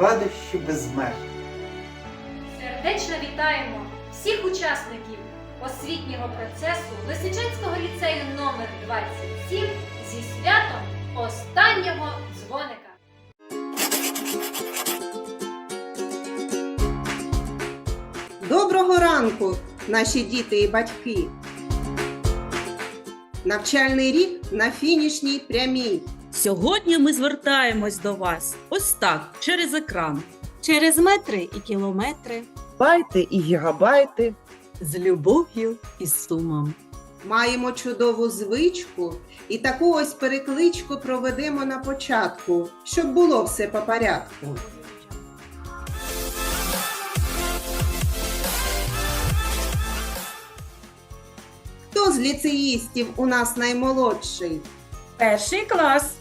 радощі без меж. Сердечно вітаємо всіх учасників освітнього процесу Лисичанського ліцею номер 27 зі святом останнього дзвоника. Доброго ранку, наші діти і батьки. Навчальний рік на фінішній прямій. Сьогодні ми звертаємось до вас ось так, через екран. через метри і кілометри, байти і гігабайти. З любов'ю і сумом. Маємо чудову звичку і таку ось перекличку проведемо на початку, щоб було все по порядку. Хто з ліцеїстів у нас наймолодший? Перший клас.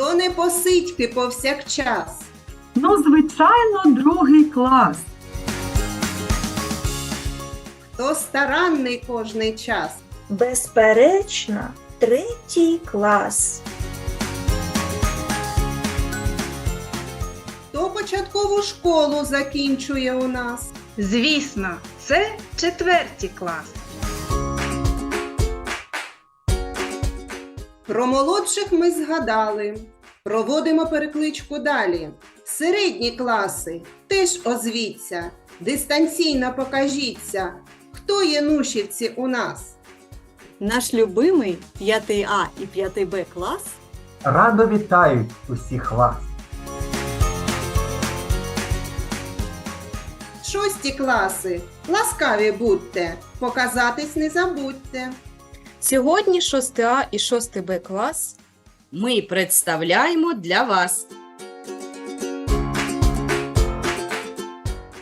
Хто не посидьки повсякчас? Ну, звичайно, другий клас. Хто старанний кожний час? Безперечно, третій клас. Хто початкову школу закінчує у нас? Звісно, це четвертий клас. Про молодших ми згадали. Проводимо перекличку далі. Середні класи теж озвіться, дистанційно покажіться, хто є нушівці у нас. наш любимий 5 А і 5 Б клас Радо вітають усіх вас! Шості класи, ласкаві будьте, показатись не забудьте. Сьогодні 6 А і 6 Б клас Ми представляємо для вас.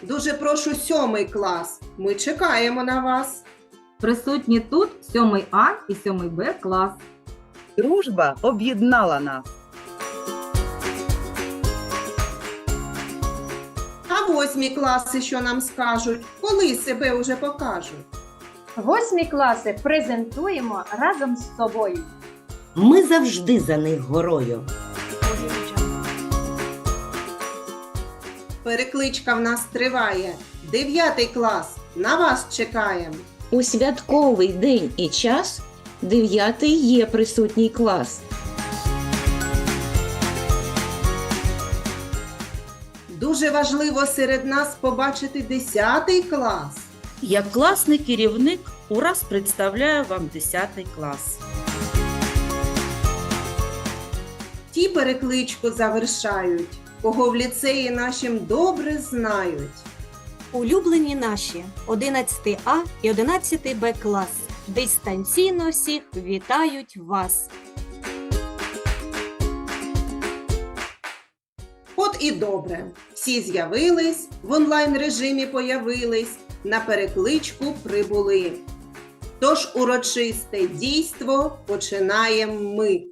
Дуже прошу сьомий клас. Ми чекаємо на вас. Присутні тут 7 А і 7 Б клас. Дружба об'єднала нас. А восьмі класи, що нам скажуть, коли себе уже покажуть. Восьмі класи презентуємо разом з собою. Ми завжди за них горою. Перекличка в нас триває. Дев'ятий клас. На вас чекаємо. У святковий день і час дев'ятий є присутній клас. Дуже важливо серед нас побачити десятий клас. Як класний керівник ураз представляю вам 10 клас. Ті перекличку завершають, кого в ліцеї нашим добре знають. улюблені наші 11 А і 11 Б клас. Дистанційно всіх вітають вас. От і добре. Всі з'явились, в онлайн режимі появились, на перекличку прибули. Тож урочисте дійство починаємо ми.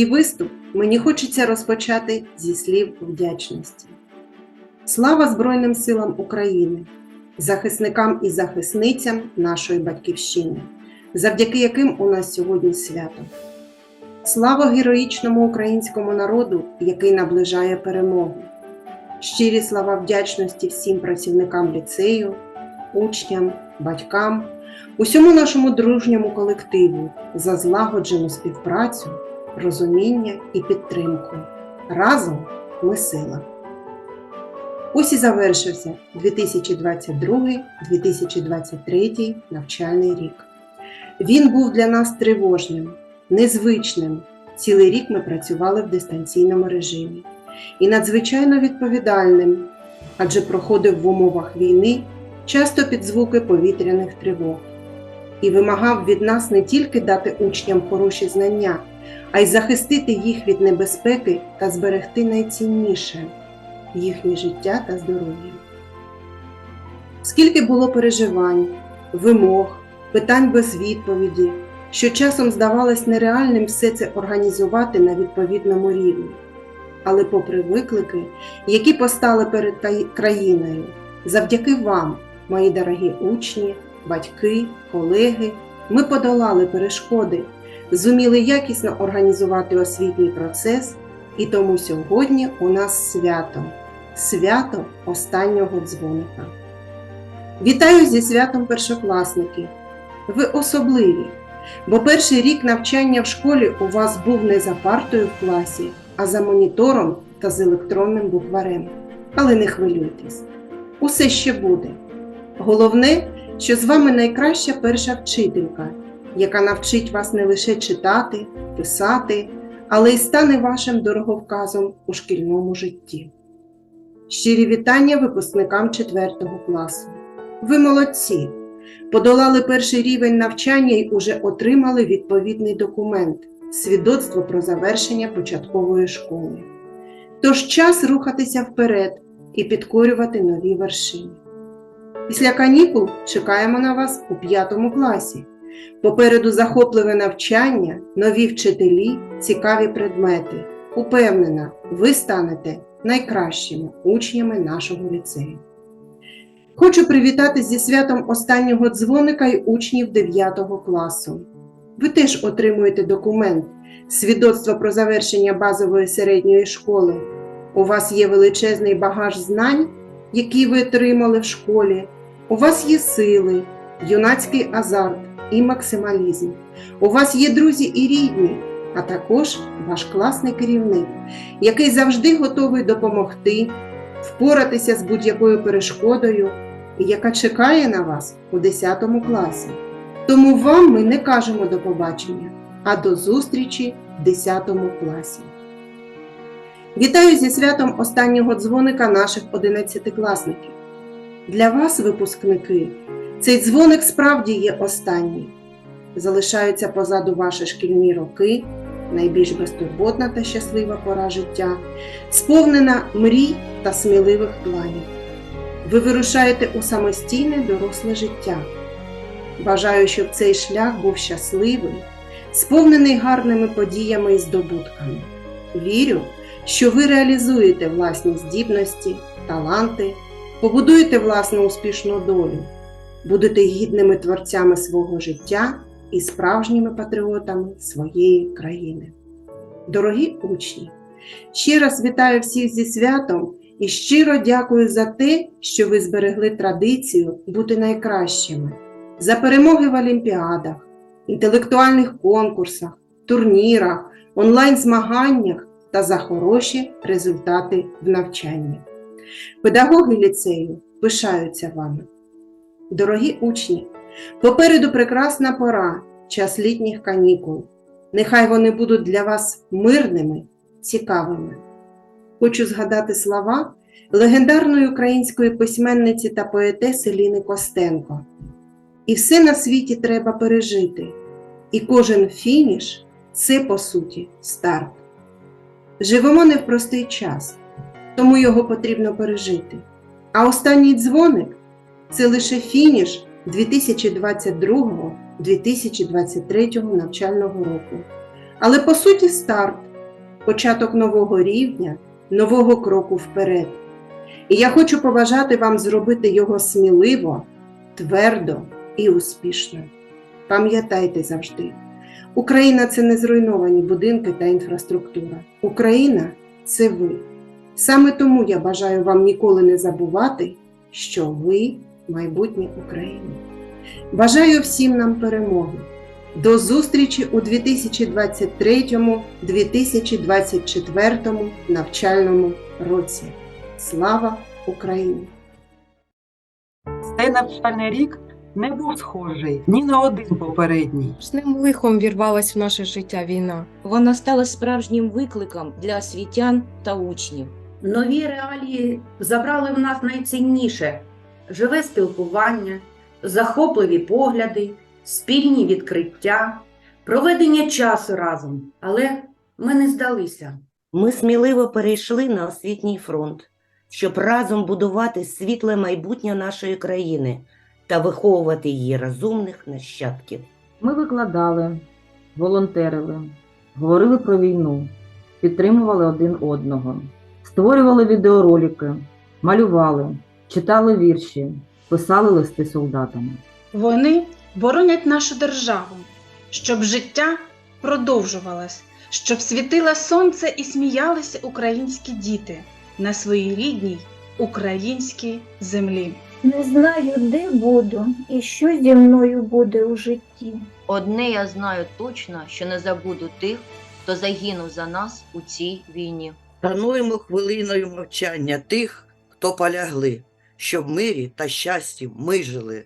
Свій виступ мені хочеться розпочати зі слів вдячності. Слава Збройним силам України, захисникам і захисницям нашої батьківщини, завдяки яким у нас сьогодні свято. Слава героїчному українському народу, який наближає перемогу. Щирі слова вдячності всім працівникам ліцею, учням, батькам, усьому нашому дружньому колективу за злагоджену співпрацю, розуміння і підтримку. Разом ми сила. Ось і завершився 2022-2023 навчальний рік. Він був для нас тривожним, незвичним. Цілий рік ми працювали в дистанційному режимі і надзвичайно відповідальним, адже проходив в умовах війни часто під звуки повітряних тривог і вимагав від нас не тільки дати учням хороші знання, а й захистити їх від небезпеки та зберегти найцінніше їхнє життя та здоров'я. Скільки було переживань, вимог, питань без відповіді, що часом здавалось нереальним все це організувати на відповідному рівні. Але попри виклики, які постали перед країною, завдяки вам, мої дорогі учні, батьки, колеги, ми подолали перешкоди, зуміли якісно організувати освітній процес, і тому сьогодні у нас свято свято останнього дзвоника. Вітаю зі святом першокласники! Ви особливі, бо перший рік навчання в школі у вас був не за партою в класі, а за монітором та з електронним букварем. Але не хвилюйтесь, усе ще буде. Головне, що з вами найкраща перша вчителька, яка навчить вас не лише читати, писати, але й стане вашим дороговказом у шкільному житті. Щирі вітання випускникам 4 класу. Ви молодці! Подолали перший рівень навчання і уже отримали відповідний документ свідоцтво про завершення початкової школи. Тож час рухатися вперед і підкорювати нові вершини. Після канікул чекаємо на вас у 5 класі. Попереду захопливе навчання, нові вчителі, цікаві предмети. Упевнена, ви станете найкращими учнями нашого ліцею. Хочу привітати зі святом останнього дзвоника й учнів 9 класу. Ви теж отримуєте документ, свідоцтво про завершення базової середньої школи. У вас є величезний багаж знань, які ви отримали в школі. У вас є сили, юнацький азарт і максималізм. У вас є друзі і рідні, а також ваш класний керівник, який завжди готовий допомогти, впоратися з будь-якою перешкодою, яка чекає на вас у 10 класі. Тому вам ми не кажемо до побачення, а до зустрічі в 10 класі. Вітаю зі святом останнього дзвоника наших 11-класників. Для вас, випускники, цей дзвоник справді є останній. Залишаються позаду ваші шкільні роки, найбільш безтурботна та щаслива пора життя, сповнена мрій та сміливих планів. Ви вирушаєте у самостійне доросле життя. Бажаю, щоб цей шлях був щасливий, сповнений гарними подіями і здобутками. Вірю, що ви реалізуєте власні здібності, таланти, побудуєте власну успішну долю, будете гідними творцями свого життя і справжніми патріотами своєї країни. Дорогі учні, ще раз вітаю всіх зі святом і щиро дякую за те, що ви зберегли традицію бути найкращими, за перемоги в олімпіадах, інтелектуальних конкурсах, турнірах, онлайн-змаганнях та за хороші результати в навчанні. Педагоги ліцею пишаються вами. Дорогі учні, попереду прекрасна пора, час літніх канікул. Нехай вони будуть для вас мирними, цікавими. Хочу згадати слова легендарної української письменниці та поетеси Ліни Костенко. І все на світі треба пережити, і кожен фініш це по суті старт. Живемо не в простий час, тому його потрібно пережити. А останній дзвоник це лише фініш 2022-2023 навчального року. Але по суті старт, початок нового рівня, нового кроку вперед. І я хочу побажати вам зробити його сміливо, твердо і успішно. Пам'ятайте завжди, Україна це не зруйновані будинки та інфраструктура. Україна це ви. Саме тому я бажаю вам ніколи не забувати, що ви майбутнє України. Бажаю всім нам перемоги. До зустрічі у 2023-2024 навчальному році. Слава Україні! Цей навчальний рік не був схожий ні на один попередній. Страшним лихом вірвалась в наше життя війна. Вона стала справжнім викликом для освітян та учнів. Нові реалії забрали в нас найцінніше живе спілкування, захопливі погляди, спільні відкриття, проведення часу разом. Але ми не здалися. Ми сміливо перейшли на освітній фронт, щоб разом будувати світле майбутнє нашої країни та виховувати її розумних нащадків. Ми викладали, волонтерили, говорили про війну, підтримували один одного, створювали відеоролики, малювали, читали вірші, писали листи солдатам. Вони боронять нашу державу, щоб життя продовжувалось, щоб світило сонце і сміялися українські діти на своїй рідній українській землі. Не знаю, де буду і що зі мною буде у житті. Одне я знаю точно, що не забуду тих, хто загинув за нас у цій війні. Шануємо хвилиною мовчання тих, хто полягли, щоб в мирі та щасті ми жили.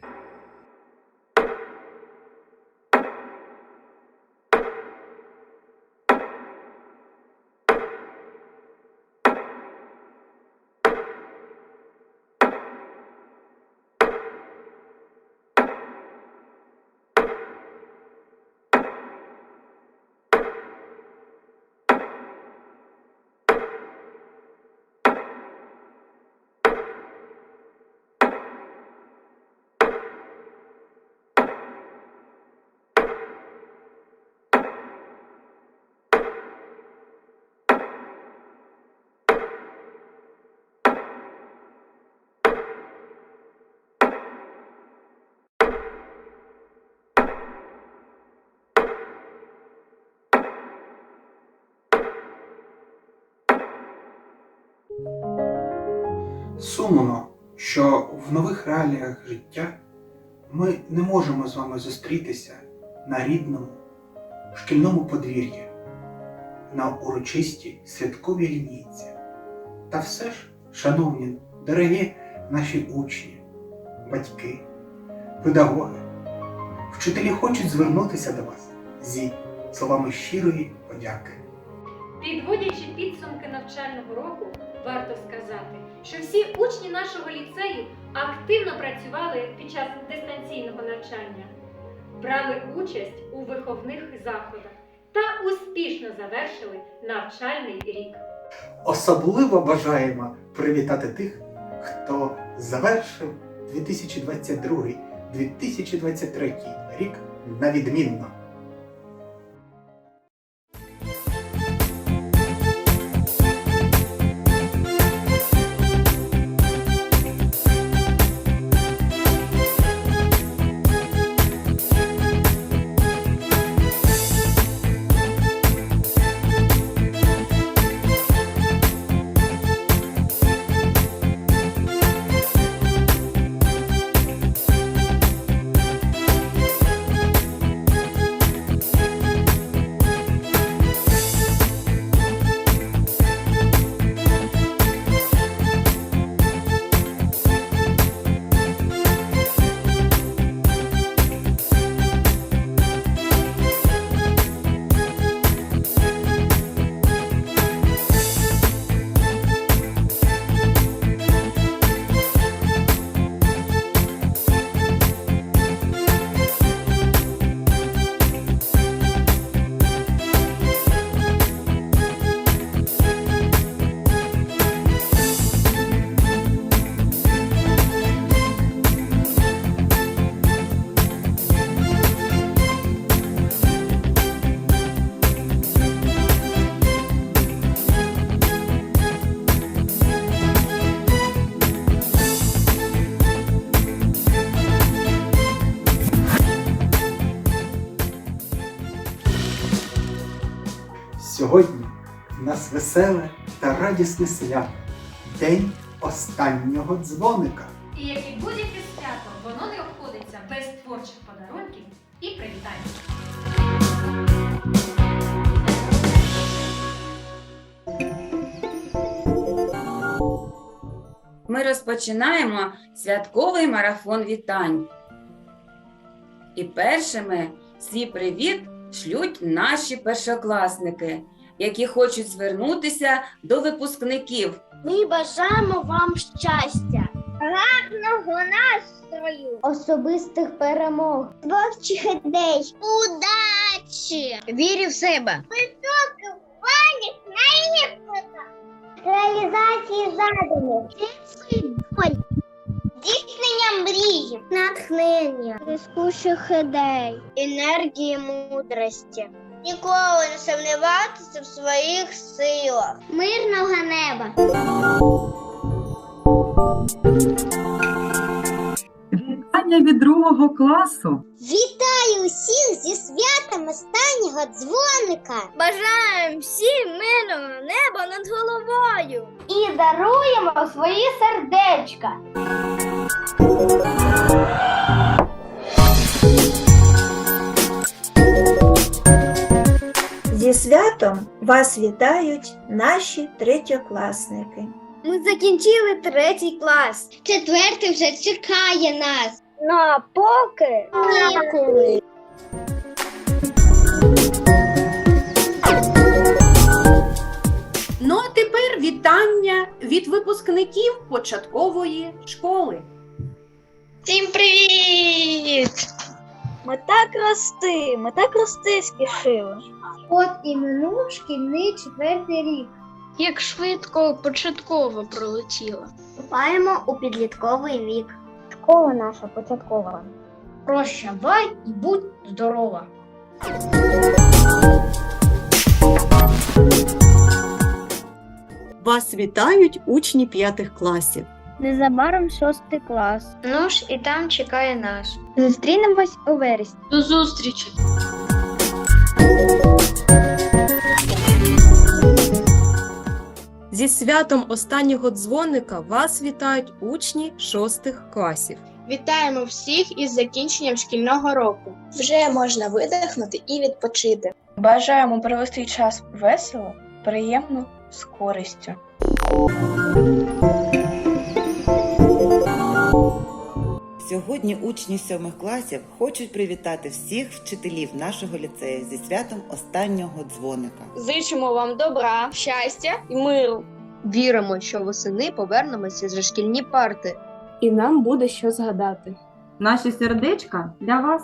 Сумно, що в нових реаліях життя ми не можемо з вами зустрітися на рідному шкільному подвір'ї, на урочистій святковій лінійці. Та все ж, шановні, дорогі наші учні, батьки, педагоги, вчителі хочуть звернутися до вас зі словами щирої подяки. Підводячи підсумки навчального року, варто сказати, що всі учні нашого ліцею активно працювали під час дистанційного навчання, брали участь у виховних заходах та успішно завершили навчальний рік. Особливо бажаємо привітати тих, хто завершив 2022-2023 рік на відмінно. Радісне свято. День останнього дзвоника. І як і будь-яке свято, воно не обходиться без творчих подарунків і привітань. Ми розпочинаємо святковий марафон вітань. І першими свій привіт шлють наші першокласники, які хочуть звернутися до випускників. Ми бажаємо вам щастя, гарного настрою, особистих перемог, творчих ідей, удачі, вірі в себе, високих планів на реалізації задумів, світлої здійснення мрії, натхнення, блискучих ідей, енергії мудрості. Ніколи не сумніватися в своїх силах. Мирного неба. Вітання від другого класу. Вітаю усіх зі святом останнього дзвоника. Бажаємо всім мирного неба над головою. І даруємо свої сердечка. Зі святом вас вітають наші третьокласники. Ми закінчили третій клас. Четвертий вже чекає нас. Ну а поки ніколи. Ну а тепер вітання від випускників початкової школи. Всім привіт! Ми так рости, ми так рости спішили. От і минув шкільний четвертий рік. Як швидко початково пролетіло. Вступаємо у підлітковий вік. Школа наша початкова. Прощавай і будь здорова. Вас вітають учні п'ятих класів. Незабаром шостий клас. Ну ж і там чекає нас. Зустрінемось у вересні. До зустрічі! Зі святом останнього дзвоника вас вітають учні шостих класів. Вітаємо всіх із закінченням шкільного року. Вже можна видихнути і відпочити. Бажаємо провести час весело, приємно, з користю. Сьогодні учні сьомих класів хочуть привітати всіх вчителів нашого ліцею зі святом останнього дзвоника. Зичимо вам добра, щастя і миру. Віримо, що восени повернемося за шкільні парти. І нам буде що згадати. Наші сердечка для вас.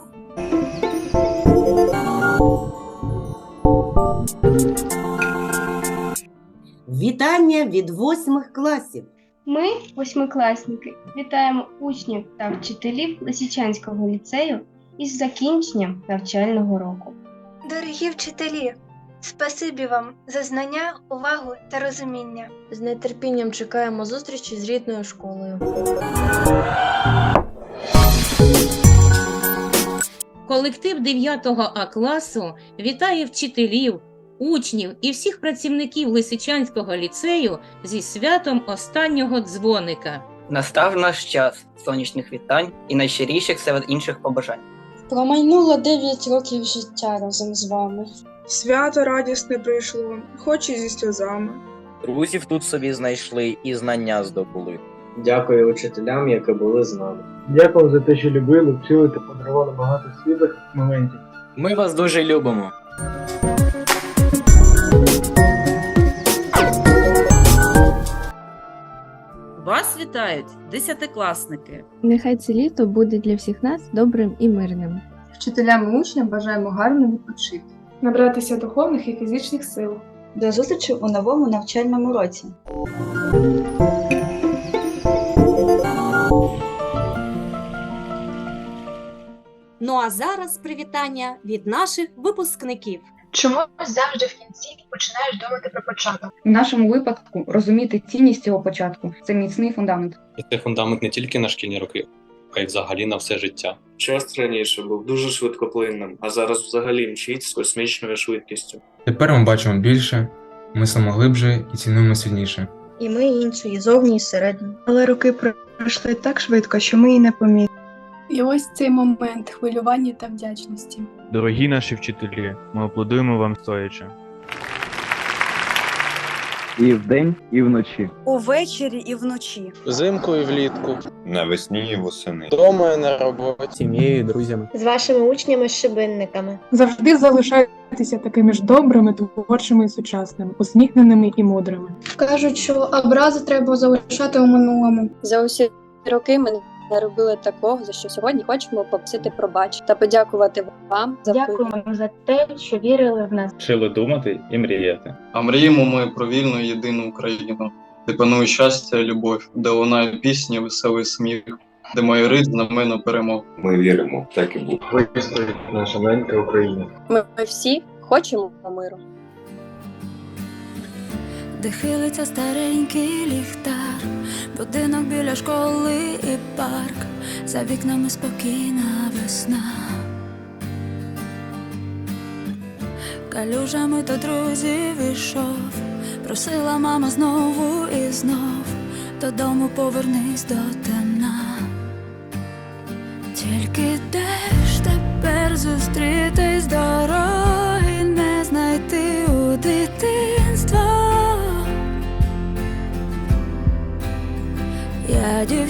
Вітання від восьмих класів. Ми, восьмикласники, вітаємо учнів та вчителів Лисичанського ліцею із закінченням навчального року. Дорогі вчителі, спасибі вам за знання, увагу та розуміння. З нетерпінням чекаємо зустрічі з рідною школою. Колектив 9 А класу вітає вчителів, учнів і всіх працівників Лисичанського ліцею зі святом останнього дзвоника. Настав наш час сонячних вітань і найщиріших серед інших побажань. Промайнуло 9 років життя разом з вами. Свято радісне прийшло, хоч і зі сльозами. Друзів тут собі знайшли і знання здобули. Дякую учителям, які були з нами. Дякую за те, що любили, вчили та подарували багато світлих моментів. Ми вас дуже любимо. Вас вітають десятикласники. Нехай це літо буде для всіх нас добрим і мирним. Вчителям і учням бажаємо гарно відпочити, набратися духовних і фізичних сил. До зустрічі у новому навчальному році. Ну а зараз привітання від наших випускників. Чомусь завжди в кінці починаєш думати про початок. В нашому випадку розуміти цінність цього початку це міцний фундамент. І це фундамент не тільки на шкільні роки, а й взагалі на все життя. Час раніше був дуже швидкоплинним, а зараз взагалі мчить з космічною швидкістю. Тепер ми бачимо більше, мислимо глибше і цінуємо сильніше. І ми інші, і зовні, і середні. Але роки пройшли так швидко, що ми і не помітили. І ось цей момент хвилювання та вдячності. Дорогі наші вчителі, ми аплодуємо вам стоячи. І вдень, і вночі. Увечері і вночі. Взимку і влітку. Навесні і восени. Дома і на роботі. Сім'єю, друзями. З вашими учнями-шибенниками. Завжди залишайтеся такими ж добрими, творчими і сучасними, усміхненими і мудрими. Кажуть, що образи треба залишати у минулому. За усі роки ми не робили такого, за що сьогодні хочемо попросити пробач та подякувати вам за Дякуємо за те, що вірили в нас. Вчили думати і мріяти. А мріємо ми про вільну єдину Україну, де панує щастя, любов, де лунає пісня, веселий сміх, де майорить знамена перемог. Ми віримо, так і буде. Вистоїть наша ненька Україна. Ми всі хочемо миру. де хилиться старенький ліхтар, будинок біля школи і парк, за вікнами спокійна весна. Калюжами до друзів ішов, просила мама знову і знов, додому повернись до темна. Тільки де ж тепер зустрітись дороги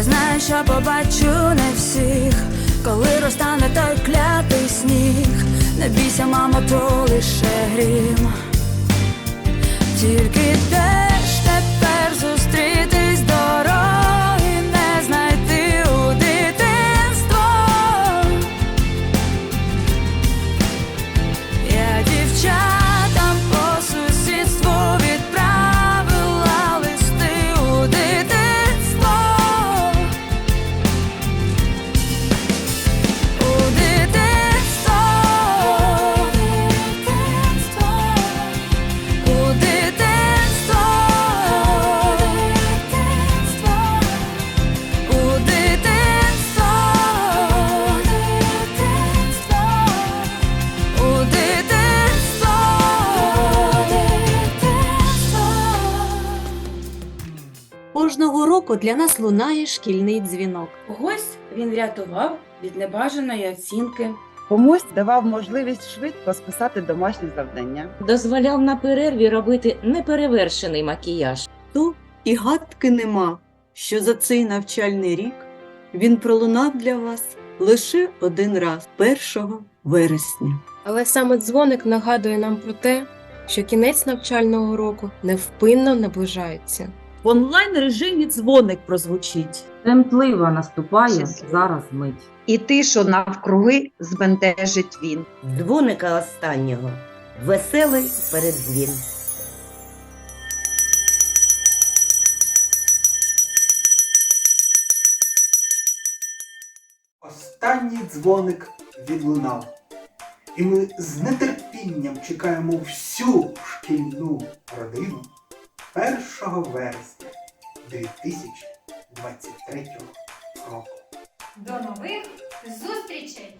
Я знаю, що побачу не всіх, коли розтане той клятий сніг. Не бійся, мамо, то лише грім. Тільки де Року для нас лунає шкільний дзвінок. Когось він рятував від небажаної оцінки, Комусь давав можливість швидко списати домашні завдання. Дозволяв на перерві робити неперевершений макіяж. То і гадки нема, що за цей навчальний рік він пролунав для вас лише один раз 1 вересня. Але саме дзвоник нагадує нам про те, що кінець навчального року невпинно наближається. В онлайн режимі дзвоник прозвучить. Темплива наступає зараз мить. І тишу навкруги збентежить він. Дзвоника останнього. Веселий передзвін. Останній дзвоник відлунав. І ми з нетерпінням чекаємо всю шкільну родину 1 вересня 2023 року. До нових зустрічей!